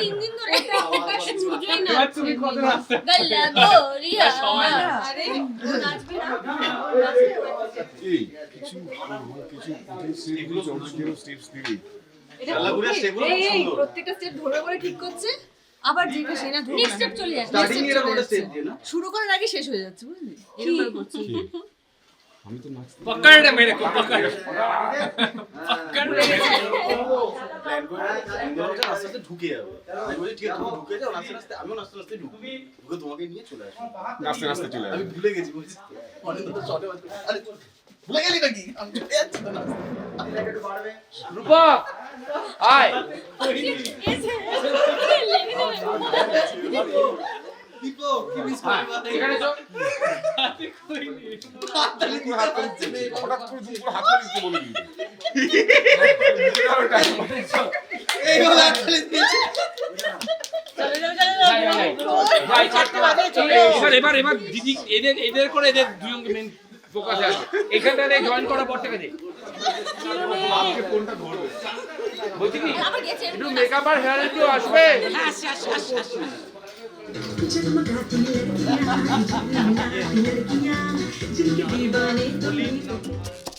তিন দিন ধরে না তুমি প্রত্যেকটা ধরে ঠিক করছে আবার চলে যাচ্ছে শুরু করার আগে শেষ হয়ে যাচ্ছে বুঝলি আমি তো মেরে কো আস্তে আস্তে ঢুকে যাবে। আমি বলি ঠিক আছে ঢুকে যাও আস্তে আস্তে আমিও আস্তে আস্তে ঢুকবি তোমাকে নিয়ে চলে আসব আস্তে আস্তে আমি ভুলে গেছি বুঝছি ভুলে গেলি রূপা আয় কি মিস এখানে হঠাৎ করে তুমি পুরো হাত বলে এই হলো ভাই এবার এবার এবার দিদি এদের এদের করে এদের দুজনকে মেন ফোকাসে আছে। এখানটাতে জয়েন করার পর থেকে দে ধরবে বলছি কি? একটু মেকআপ আর হেয়ার একটু আসবে? 부처님 같은 느끼야 느끼야 즐겨 비바니 돌리고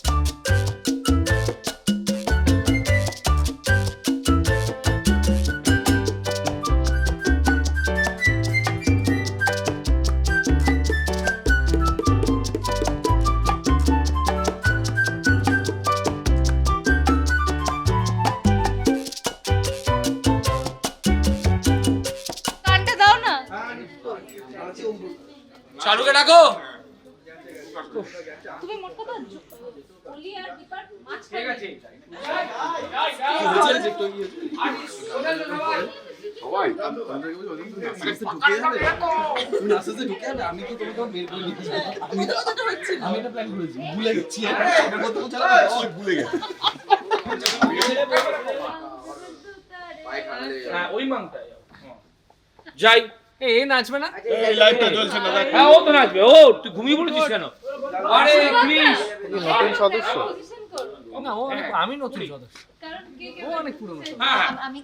চালুকে ডাকো। তুমি মোট কথা অলি আর দীপার মাঝখানে। ঠিক আছে। সবাই ঢুকে যাবে? তুমি আস্তে আস্তে ঢুকে যাবে? আমি তো তোমাকে বের করে নিয়ে আমি তো আমি এটা প্ল্যান করেছি ভুলে গেছি। আমি কত কথা ওই ভুলে গেছে। হ্যাঁ ওই যাই। এ নাচবে না? এই হ্যাঁ, ও তো ও তুই ঘুমিয়ে পড়েছিস কেন? আরে প্লিজ নতুন সদস্য। না ও আমি নতুন হ্যাঁ। সদস্য। ও অনেক পুরনো আমি